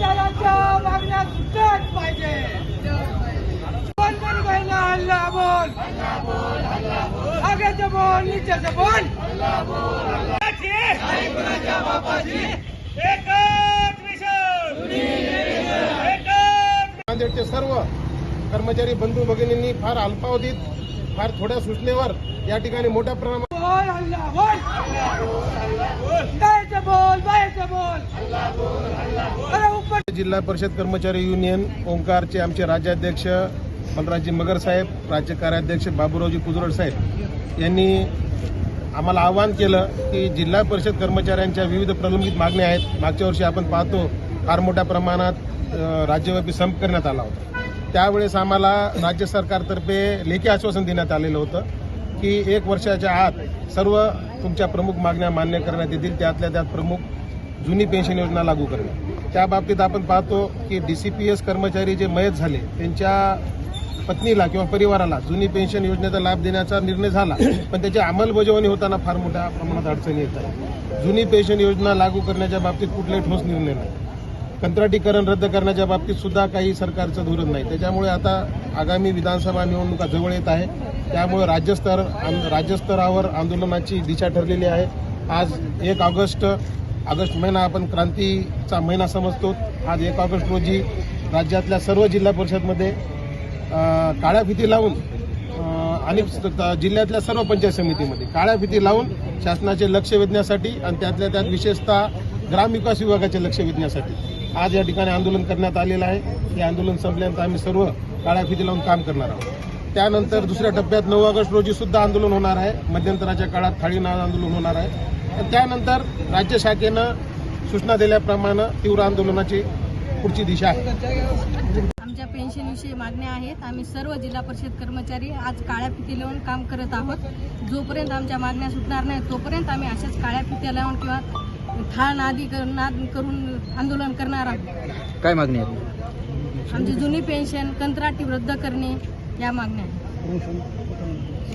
कर्मचाऱ्यांच्या मागण्या सुटल्याच पाहिजे. बोल? बोल हल्ला बोल. आग्याचं नांदेडचे सर्व कर्मचारी बंधू भगिनींनी फार अल्पावधीत फार थोड्या सूचनेवर या ठिकाणी मोठ्या प्रमाणात बोल हल्ला बोल. बायचं बोल बायचं जिल्हा परिषद कर्मचारी युनियन ओंकारचे आमचे राज्याध्यक्ष बलराजी मगर साहेब राज्य कार्याध्यक्ष बाबूरावजी कुजरड साहेब यांनी आम्हाला आवाहन केलं की जिल्हा परिषद कर्मचाऱ्यांच्या विविध प्रलंबित मागण्या आहेत. मागच्या वर्षी आपण पाहतो फार मोठ्या प्रमाणात राज्यव्यापी संप करण्यात आला होता. त्यावेळेस आम्हाला राज्य सरकारतर्फे लेखी आश्वासन देण्यात आलेलं होतं की एक वर्षाच्या आत सर्व तुमच्या प्रमुख मागण्या मान्य करण्यात येतील. त्यातल्या त्यात प्रमुख जुनी पेन्शन योजना लागू करणे त्या बाबतीत आपण पाहतो की डी सी पी एस कर्मचारी जे मयत झाले त्यांच्या पत्नीला किंवा परिवाराला जुनी पेन्शन योजनेचा लाभ देण्याचा निर्णय झाला पण त्याची अंमलबजावणी होताना फार मोठ्या प्रमाणात अडचणी येत आहेत. जुनी पेन्शन योजना लागू करण्याच्या बाबतीत कुठलाही ठोस निर्णय नाही. कंत्राटीकरण रद्द करण्याच्या बाबतीत सुद्धा काही सरकारचं धोरण नाही. त्याच्यामुळे आता आगामी विधानसभा निवडणुका जवळ येत आहे. त्यामुळे राज्यस्तर राज्यस्तरावर आंदोलनाची दिशा ठरलेली आहे. आज एक ऑगस्ट ऑगस्ट महिना आपण क्रांतीचा महिना समजतो. आज एक ऑगस्ट रोजी राज्यातल्या सर्व जिल्हा परिषदमध्ये काळ्या फिती लावून आणि जिल्ह्यातल्या सर्व पंचायत समितीमध्ये काळ्या फिती लावून शासनाचे लक्ष वेधण्यासाठी आणि त्यातल्या त्यात विशेषतः ग्रामविकास विभागाचे लक्ष वेधण्यासाठी आज या ठिकाणी आंदोलन करण्यात आलेलं आहे. हे आंदोलन संपल्यानंतर आम्ही सर्व काळ्या फिती लावून काम करणार आहोत. त्यानंतर दुसऱ्या टप्प्यात नऊ ऑगस्ट रोजी सुद्धा आंदोलन होणार आहे. मध्यंतराच्या काळात थाळीनाद आंदोलन होणार आहे. त्यानंतर राज्य शाखेनं सूचना दिल्याप्रमाणे तीव्र आंदोलनाची पुढची दिशा आहे. आमच्या पेन्शनविषयी मागण्या आहेत. आम्ही सर्व जिल्हा परिषद कर्मचारी आज काळ्या फिती लावून काम करत आहोत. जोपर्यंत आमच्या मागण्या सुटणार नाही तोपर्यंत आम्ही अशाच काळ्या फित्या लावून किंवा थाळ नादी कर- नाद करून आंदोलन करणार आहोत. काय मागणी आहे आमची जुनी पेन्शन कंत्राटी रद्द करणे या मागण्या आहेत.